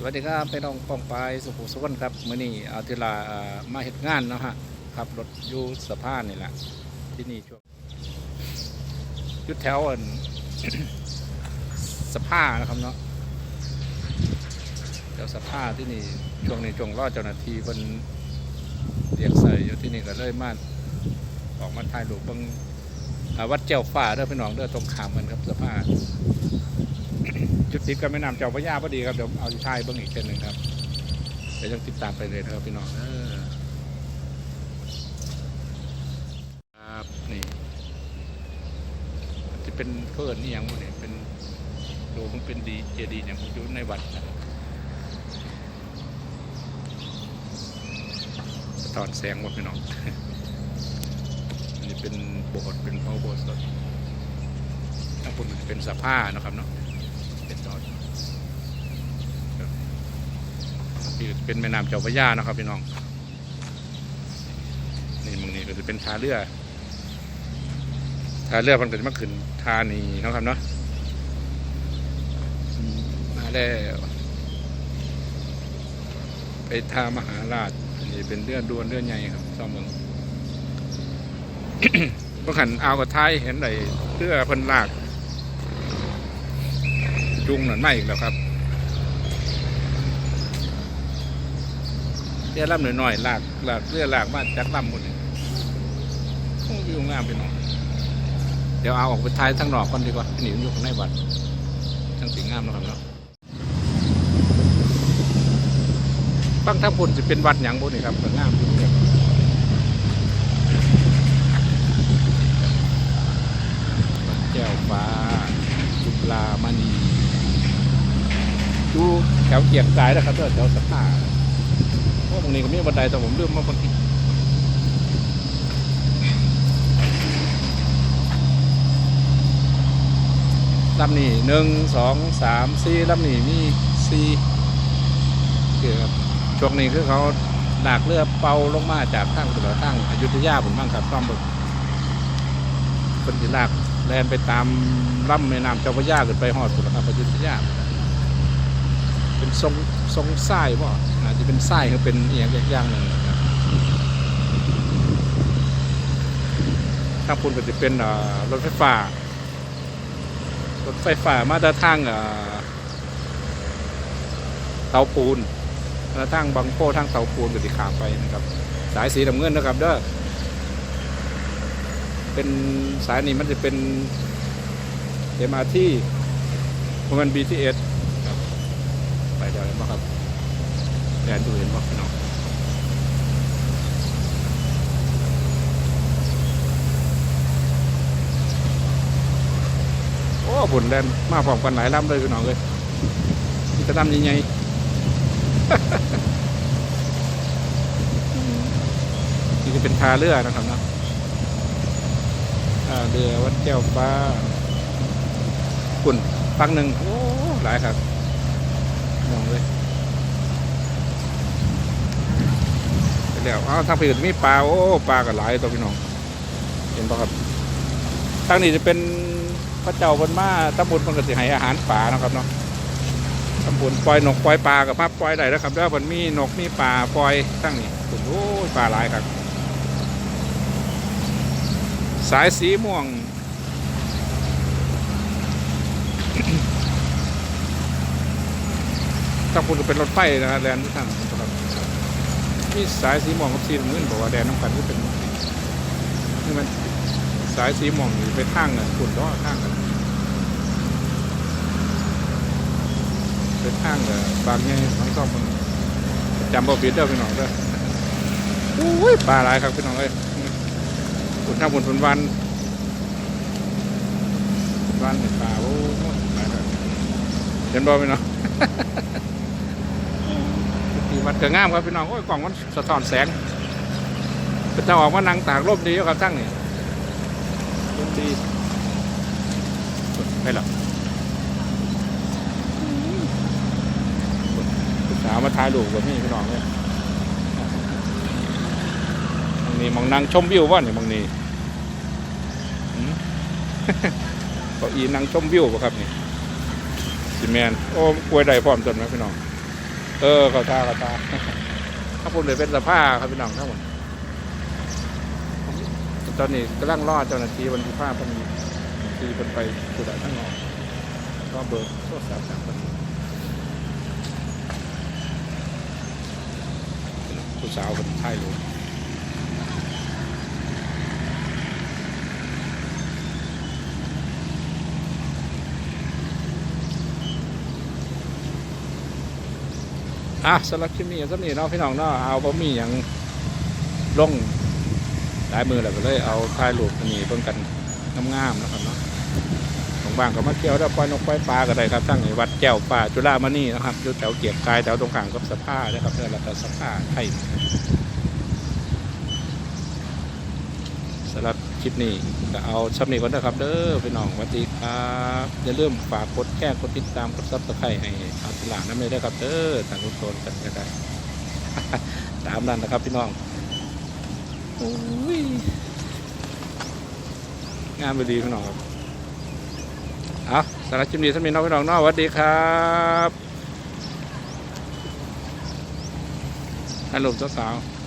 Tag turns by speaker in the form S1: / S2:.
S1: สวัสดีครับพี่น้องป้องปายสุขุสุขนครับมื้อนี้เอาทีลามาเฮ็ดงานเนาะฮะขับรถอยู่สะพานนี่แหละที่นี่ช่วงยุดแถวอันสะพานนะครับเนาะแถวสะพานที่นี่ช่วงนี้ช่วงรอเจ้าหน้าที่เพิ่นเรียกใส่อยู่ที่นี่ก็เลยมาออกมาถ่ายรูปบิ่งวัดเจ้าฟ้าเด้อพี่น้องเด้อตรงขามกันครับสะพาน จุดติดกับแม่น้ำเจ้าพระยาพอดีครับเดี๋ยวเอาชายเบิ้งอีกเช่นหนึ่งครับเดี๋ยวยังติดตามไปเลยนะครับพี่น้องครับนี่จะเป็นเพื่อนนี่ยังเนี่ยเป็นดูมันเป็นดีเจดีอย่างมันอยู่ในวัดนะครับสะท้อนแสงว่าพี่น้องอันนี้เป็นโบสถ์เป็นพระโบสถทั้งบนมันจะเป็นสะพานะครับเนาะ เป็นตอนครับนี่ เป็นแม่น้ำเจ้าพระยานะครับพี่น้อง นี่มึงนี่ก็จะเป็นท่าเรือท่าเรือมันก็จะมาขึ้นท่านี้นะครับเนาะมาแล้วไปท่ามหาราชนนี้เป็นเรือดวนเรือใหญ่ครับซ่อมเมืองเมื่อขันเอากับท้ายเห็นไหนเรือพิ่นลากจุงหนอยไม่อีกแล้วครับ เรือลำหน่อยๆลากลากเรือลากมาจากลำหมดเลยโอ้วิวงามไปหน่อยเดี๋ยวเอาออกไปท้ายทั้งนอกก่อนดีกว่าหนีอยู่ข้างในวัดทั้งสีงามแล้วครับเนาะฟังทั้งพุ่นจะเป็นวัดหยังบุนี่ครับก็งามอยู่เนี่ยวัดแก้วฟ้าจุฬามณีดูแถวเกียงสายนะครับเด้อแถวสะพาน พราะตรงนี้ก็มีบันไดแต่ผมลืมมาบางทีลำนี้หนึ่งสองสามสี่ลำนี้มีสี่เกี่ยวกับช่วงนี้คือเขาหนักเรือเป่าลงมาจากทางถนนทางอยุธยาผมบ้างครับต้องเบิกคนที่ลากแลนไปตามลำแม่น้ำเจ้าพระยาขึ้นไปหอดสุดครับอยุธยา เป็นทรงทรงไส้บ่อาจจะเป็นไส้เขาเป็นอย่างอย่างหนึ่งนะครับทางพุ่นก็จะเป็นรถไฟฟ้ารถไฟฟ้ามาตรทางเตาปูนมาทางบางโพทางเตาปูนก็ติขามไปนะครับ สายสีน้ำเงินนะครับเด้อเป็นสายนี้มันจะเป็น MRT เพราะมัน BTS ดี๋ยวเห็นไหมครับแดนดูเห็นไหมพี่น้องโอ้บุญแดนมาพร้อมกันหลายลำเลยพี่น้องเลยมีแต่ลำใหญ่ๆนี่จะเป็นทาเรือนะครับนะเรือวัดแก้วฟ้ากุ่นฟังหนึ่งโอ้หลายครับ มองเลยไปแล้วอ้าวทางอื่นมีปลา โอ้ ปลาก็หลายตัวพี่น้อง เห็นปะครับ ทางนี้จะเป็นพระเจ้าบนมาตำบลมันกสิให้อาหารป่านะครับเนาะตำบลปล่อยนกปล่อยปลากับมาพปล่อยได้แล้วครับแล้วมันมีนกมีปลาปล่อยทั้งนี้โอ้ยปลาหลายครับ สายสีม่วง ถ้าพูดก็เป็นรถไฟนะฮะแดนที่ทางนะครับมีสายสีม่วงกับสีน้ำเงินบอกว่าแดนน้ำกันที่เป็นนี่มันสายสีม่วงอยู่ไปทางกันคุณล้อทางกันไปทางกับบางแง่บางซ่อมมึงจำบ่ผิดเด้อพี่น้องเด้อโอ้ยปลาหลายครับพี่น้องเอ้ยคุณทำบุญทุนวันวันเห็นป่าโอ้โหหลายเห็นบ่พี่น้อง วัดเกิดงามครับพี่น้องโอ้ยกล่องมันสะท้อนแสงเป็นเจ้าออกมานังตากร่มดีครับทั้งนี่ร่มดีไม่หรอกสาวมาถ่ายรูปกับนี่พี่น้องเลยมองนี่มองนังชมวิวว่านี่มองนี่เก้าอี้นั่งชมวิวป่ะครับนี่ซีแมนโอ้กล้วยได้พร้อมต้นไหมพี่น้อง เออเขาตาเขาตาถ้าผมเลยเป็นสภาครับพี่น้องทั้งหมดตอนนี้กำลังรอเจ้าหน้าที่วันที่ภาพมันทีเป็นไปสุดาทั้งนอกก็เบอร์โทรศัพท์จากคนผู้สาวคนไทยอยู่ อะสำหรับคลิปนี้สำหรับนี้เนาะพี่น้องเนาะเอาบะหมี่อย่างลงหลายมือแล้วก็เลย เอาถ่ายรูปอันนี้เพิ่งกันงามๆนะครับเนาะของบางก็มาเที่ยวแล้วปล่อยนกปล่อยปลาก็ได้ครับทั้งในวัดแก้วป่าจุฬามณีนะครับอยู่แถวเกียรติกายแถวตรงกลางกับสภานะครับเนี่ยแล้วก็สภาไทยสำหรับ คลิปนี้ก็เอาชับนี้ก่อนนะครับ เด้อพี่น้องสวัสดีครับอย่าลืมฝากกดแก้กดติดตามกดซับสไครต์ให้อาสลาน้ำเลยด้ครับ เด้อต่างทุกคนกันก็ได้ตามนั้นนะครับพี่น้องโอ้ยงานไปดีพี่น้องครับเอาสารบคลิปนี้ท่านมีน้องพี่น้องนอกสวัสดีครับฮัลโหลสาวๆ